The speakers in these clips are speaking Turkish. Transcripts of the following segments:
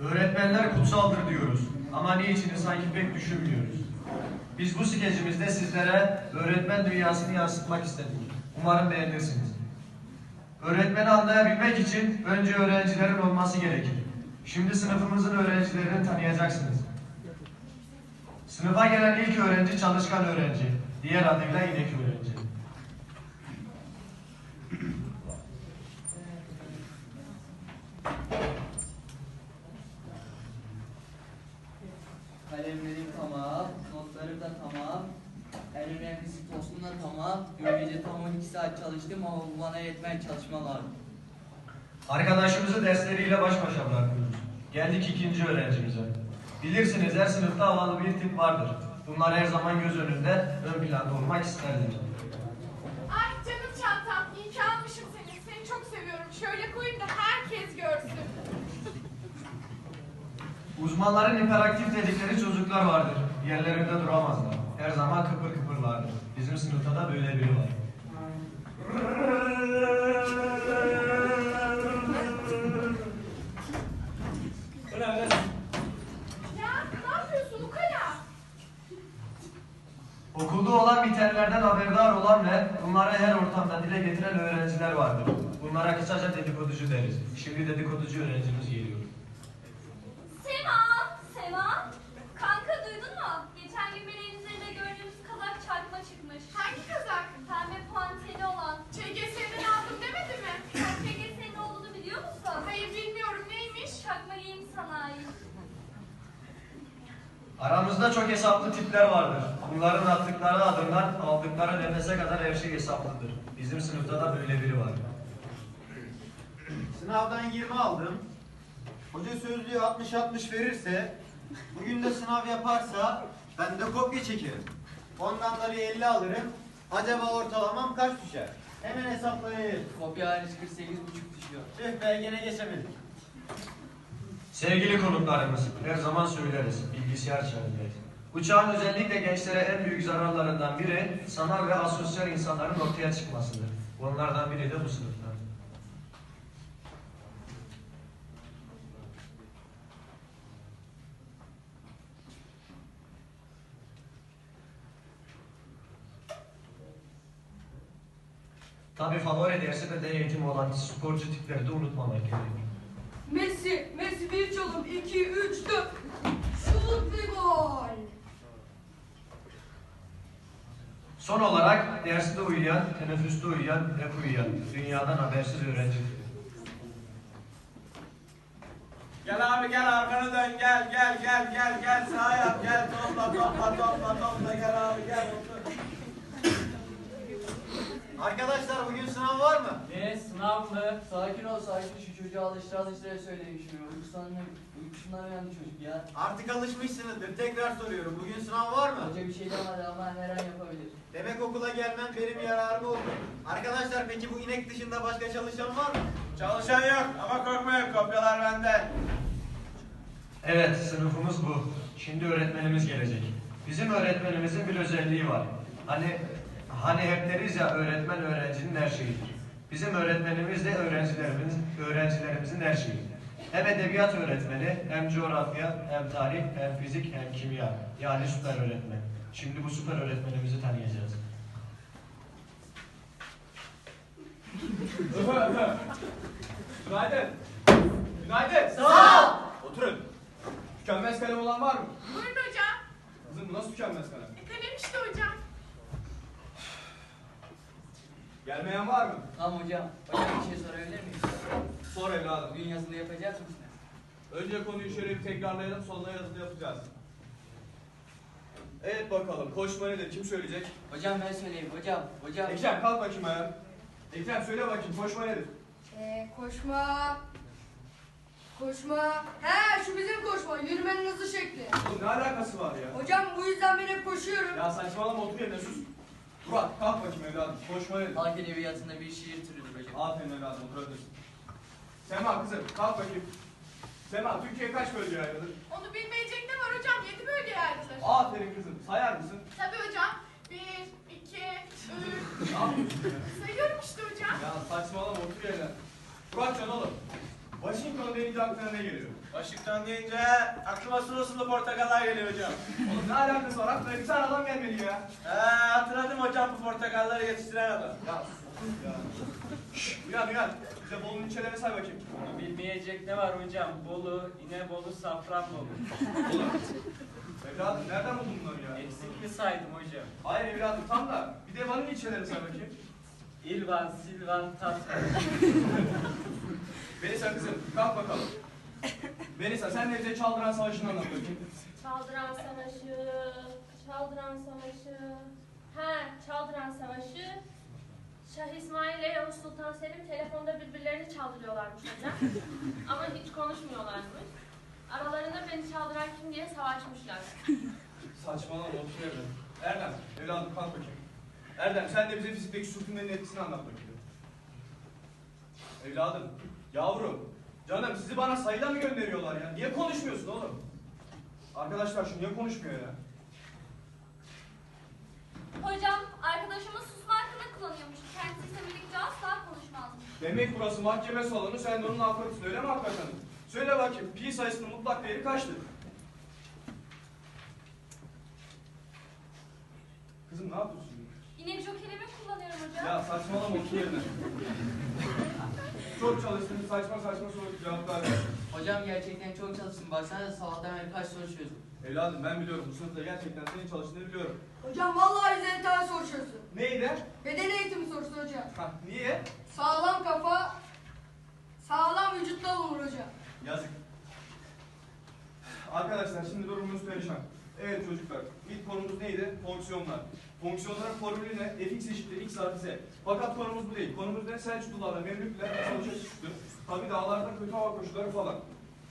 Öğretmenler kutsaldır diyoruz ama niçini sanki pek düşünmüyoruz. Biz bu skecimizde sizlere öğretmen dünyasını yansıtmak istedik. Umarım beğenirsiniz. Öğretmeni anlayabilmek için önce öğrencilerin olması gerekir. Şimdi sınıfımızın öğrencilerini tanıyacaksınız. Sınıfa gelen ilk öğrenci çalışkan öğrenci. Diğer adıyla inek öğrenci. Kalemlerim tamam, notlarım da tamam. En önemlisi tostum da tamam. Dün gece tam 12 saat çalıştım ama bu bana yetmeyen çalışmalar. Arkadaşımızı dersleriyle baş başa bırakıyoruz. Geldik ikinci öğrencimize. Bilirsiniz her sınıfta havalı bir tip vardır. Bunlar her zaman göz önünde, ön planda olmak isterler. Ay canım çantam, iyi ki almışım seni. Seni çok seviyorum. Şöyle koyayım da herkes görsün. Uzmanların hiperaktif dedikleri çocuklar vardır. Yerlerinde duramazlar. Her zaman kıpır kıpırlardır. Bizim sınıfta da böyle biri var. Ya ne yapıyorsun Ukala? Okulda olan bitenlerden haberdar olan ve bunları her ortamda dile getiren öğrenciler vardır. Bunlara kısaca dedikoducu deriz. Şimdi dedikoducu öğrencimiz geliyor. Aramızda çok hesaplı tipler vardır. Bunların attıkları adımdan aldıkları nefese kadar her şey hesaplıdır. Bizim sınıfta da böyle biri var. Sınavdan 20 aldım. Hoca sözlüğü 60-60 verirse, bugün de sınav yaparsa ben de kopya çekerim. Ondan da bir 50 alırım. Acaba ortalamam kaç düşer? Hemen hesaplayayım. Kopya hariç 48,5 düşüyor. Tüh be gene geçemedik. Sevgili konuklarımız, her zaman söyleriz, bilgisayar çağındayız. Bu çağın özellikle gençlere en büyük zararlarından biri sanal ve asosyal insanların ortaya çıkmasıdır. Onlardan biri de bu sınıfta. Tabi favori dersi beden eğitimi olan sporcu tipleri de unutmamak gerekiyor. Messi, Messi bir çalım, iki, üç, dört. Şut ve gol. Son olarak derste uyuyan, teneffüste uyuyan, hep uyuyan, dünyadan habersiz öğrenci. Gel abi gel arkanı dön gel gel gel gel gel sağa yap gel topla topla topla topla gel abi gel otur. Arkadaşlar bugün sınav var mı? Ne sınav mı? Sakin ol sakin şu çocuğa alıştıra alıştıra söyleyin şunu. Uykusundan, uykusundan uyandı çocuk ya. Artık alışmışsınızdır. Tekrar soruyorum. Bugün sınav var mı? Hoca bir şey demedi ama her an yapabilir. Demek okula gelmem benim yararıma oldu. Arkadaşlar peki bu inek dışında başka çalışan var mı? Çalışan yok ama korkmayın kopyalar bende. Evet, sınıfımız bu. Şimdi öğretmenimiz gelecek. Bizim öğretmenimizin bir özelliği var. Hani hani hep deriz ya öğretmen öğrencinin her şeyidir. Bizim öğretmenimiz de öğrencilerimiz, öğrencilerimizin her şeyi. Hem edebiyat öğretmeni, hem coğrafya, hem tarih, hem fizik, hem kimya. Yani süper öğretmen. Şimdi bu süper öğretmenimizi tanıyacağız. Günaydın. Günaydın. Sağ ol. Oturun. Tükenmez kalem olan var mı? Buyurun hocam. Kızım bu nasıl tükenmez kalem? E, kalem işte hocam. Gelmeyen var mı? Tamam hocam. Hocam bir şey sorabilir miyim? Sor evladım. Bugün yazılı yapacak mısınız? Önce konuyu şöyle bir tekrarlayalım sonra yazılı yapacağız. Evet bakalım koşma nedir kim söyleyecek? Hocam ben söyleyeyim hocam. Hocam. Ekrem kalk bakayım ayağa. Ekrem söyle bakayım koşma nedir? Ee, koşma. Koşma. He şu bizim koşma. Yürümenin hızı şekli. Oğlum ne alakası var ya? Hocam bu yüzden ben hep koşuyorum. Ya saçmalama otur yerine sus. Murat kalk bakayım evladım. Koşma nedir? Halk edebiyatında bir şiir türüdür hocam. Aferin evladım oturabilirsin. Sema kızım kalk bakayım. Sema Türkiye kaç bölgeye ayrılır? Onu bilmeyecek ne var hocam? Yedi bölgeye ayrılır. Aferin kızım sayar mısın? Tabii hocam. Bir, iki, üç. Ne yapıyorsun ya? Sayıyorum işte hocam. Ya saçmalama otur yerine. Muratcan oğlum. Washington'un deyince aklına ne geliyor? Washington deyince aklıma sulu sulu portakallar geliyor hocam. Oğlum ne alakası var? Aklına bir tane adam gelmedi ya. He hatırladım hocam bu portakalları yetiştiren adam. Ya sus ya. Şşş uyan uyan. Bize Bolu'nun ilçelerini say bakayım. Bunu bilmeyecek ne var hocam? Bolu, İnebolu, Safranbolu. Oğlum. Evladım nereden buldun bunları ya? Eksik mi saydım hocam? Hayır evladım tam da bir de Van'ın ilçelerini say bakayım. İlvan, Silvan, Tatvan. Melisa kızım kalk bakalım. Melisa sen de bize Çaldıran Savaşı'nı anlat bakayım. Çaldıran Savaşı, Çaldıran Savaşı. He, Çaldıran Savaşı. Şah İsmail ile Yavuz Sultan Selim telefonda birbirlerini çaldırıyorlarmış hocam. Ama hiç konuşmuyorlarmış. Aralarında beni çaldıran kim diye savaşmışlar. Saçmalama otur Erdem. Erdem evladım kalk bakayım. Erdem sen de bize fizikteki sürtünmenin etkisini anlat bakayım. Evladım, yavrum, canım sizi bana sayıyla mı gönderiyorlar ya? Niye konuşmuyorsun oğlum? Arkadaşlar şu niye konuşmuyor ya? Hocam arkadaşımız susma hakkını kullanıyormuş. Kendisi ise birlikte asla konuşmazmış. Demek burası mahkeme salonu, sen de onun avukatısın öyle mi hakikaten? Söyle bakayım, pi sayısının mutlak değeri kaçtır? Kızım ne yapıyorsun? Yine jokerimi kullanıyorum hocam. Ya saçmalama otur yerine. Çok çalıştın, saçma saçma soru cevaplar. Hocam gerçekten çok çalıştım. Baksana sabahtan beri kaç soru çözdüm. Evladım ben biliyorum, bu sınıfta gerçekten senin çalıştığını biliyorum. Hocam vallahi bize bir tane soru çözsün. Neydi? Beden eğitimi sorusu hocam. Hah, niye? Sağlam kafa, sağlam vücutta bulunur hocam. Yazık. Arkadaşlar şimdi durumumuz perişan. Evet çocuklar, ilk konumuz neydi? Fonksiyonlar. Fonksiyonların formülü ne? fx eşittir x artı z. Fakat konumuz bu değil. Konumuz ne? Selçuklularla Memlükler savaşa çıktı. Tabi dağlarda kötü hava koşulları falan.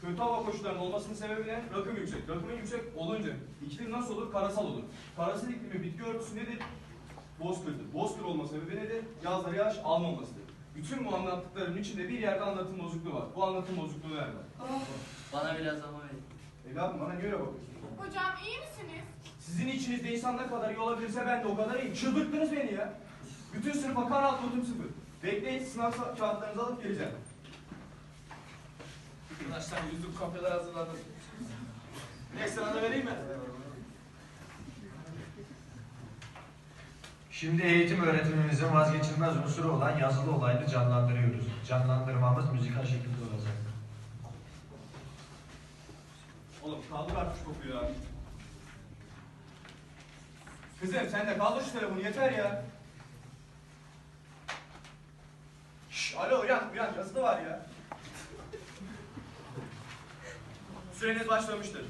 Kötü hava koşullarının olmasının sebebi ne? Rakım yüksek. Rakımın yüksek olunca iklim nasıl olur? Karasal olur. Karasal iklimi bitki örtüsü nedir? Bozkır'dır. Bozkır olma sebebi nedir? Yazları yağış almamasıdır. Bütün bu anlattıklarının içinde bir yerde anlatım bozukluğu var. Bu anlatım bozukluğu nerede? Bana biraz zaman verin. Evladım bana niye öyle bakıyorsun? Hocam iyi misiniz? Sizin içinizde insan ne kadar iyi olabilirse ben de o kadar iyiyim. Çıldırttınız beni ya. Bütün sınıfa kan alt notum sıfır. Bekleyin sınav kağıtlarınızı alıp geleceğim. Arkadaşlar yüzlük kopyalar hazırladım. Neyse sana da vereyim mi? Şimdi eğitim öğretimimizin vazgeçilmez unsuru olan yazılı olayını canlandırıyoruz. Canlandırmamız müzikal şekilde olacak. Oğlum kaldır artık şu kokuyu ya. Kızım sen de kaldır şu telefonu yeter ya. Şş, alo uyan uyan yazılı var ya. Süreniz başlamıştır.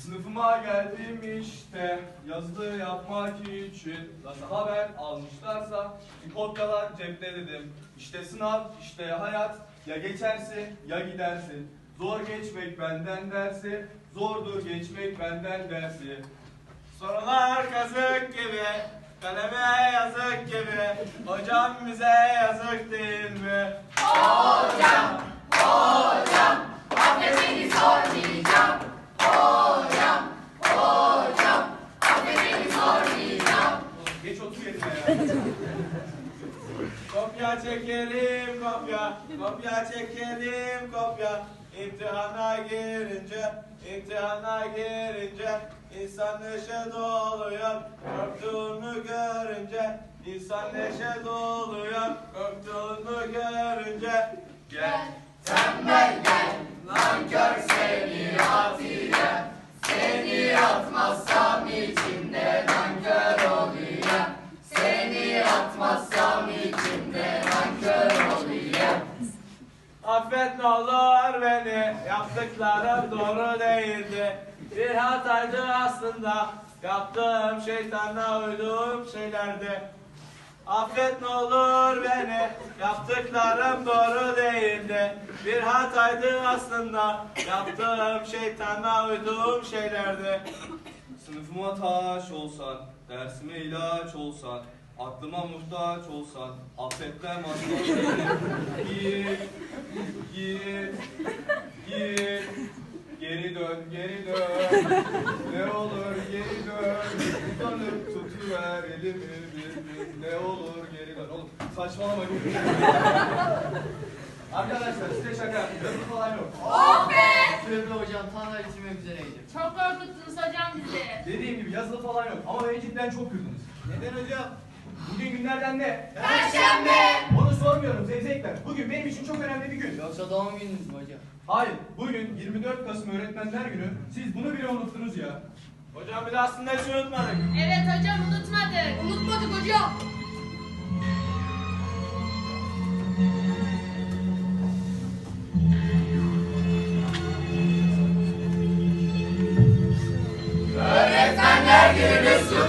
Sınıfıma geldim işte yazılı yapmak için Nasıl haber almışlarsa kopyalar cepte dedim İşte sınav işte hayat ya geçersin ya gidersin Zor geçmek benden dersi zordur geçmek benden dersi Sorular kazık gibi kaleme yazık gibi Hocam bize yazık değil mi? Geç otur yerine ya. Kopya çekelim kopya, kopya çekelim kopya. İmtihana girince, imtihana girince insan neşe doluyor. Korktuğunu görünce, insan neşe doluyor. Korktuğunu görünce gel. Tembel gel, nankör seni atıyor. Seni atmazsam içimde nankör oluyor. Seni atmazsam içimde nankör oluyor. Affet ne olur beni, yaptıklarım doğru değildi. Bir hataydı aslında, yaptığım şeytanla uyduğum şeylerdi. Affet ne olur beni, yaptıklarım doğru değildi. Bir hataydı aslında, yaptığım şeytanla uyduğum şeylerdi. Sınıfıma taş olsan, dersime ilaç olsan, aklıma muhtaç olsan, affetmem asla git, git, geri dön, geri dön. Ne olur geri dön, uzanıp tutuver elimi bir gün. Ne olur geri dön. Oğlum saçmalama. Arkadaşlar size şaka yaptım. Yazılı falan yok. Oh be! Sürevli hocam tanrı bitirmek üzereydi. Çok korkuttunuz hocam bizi. Dediğim gibi yazılı falan yok. Ama beni cidden çok kırdınız. Neden hocam? Bugün günlerden ne? Perşembe! Onu sormuyorum zevzekler. Bugün benim için çok önemli bir gün. Yoksa doğum gününüz mü hocam? Hayır, bugün 24 Kasım Öğretmenler Günü. Siz bunu bile unuttunuz ya. Hocam bir de aslında hiç unutmadık. Evet hocam unutmadık. Unutmadık hocam.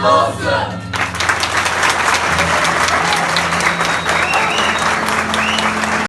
Öğretmenler gününüz kutlu olsun.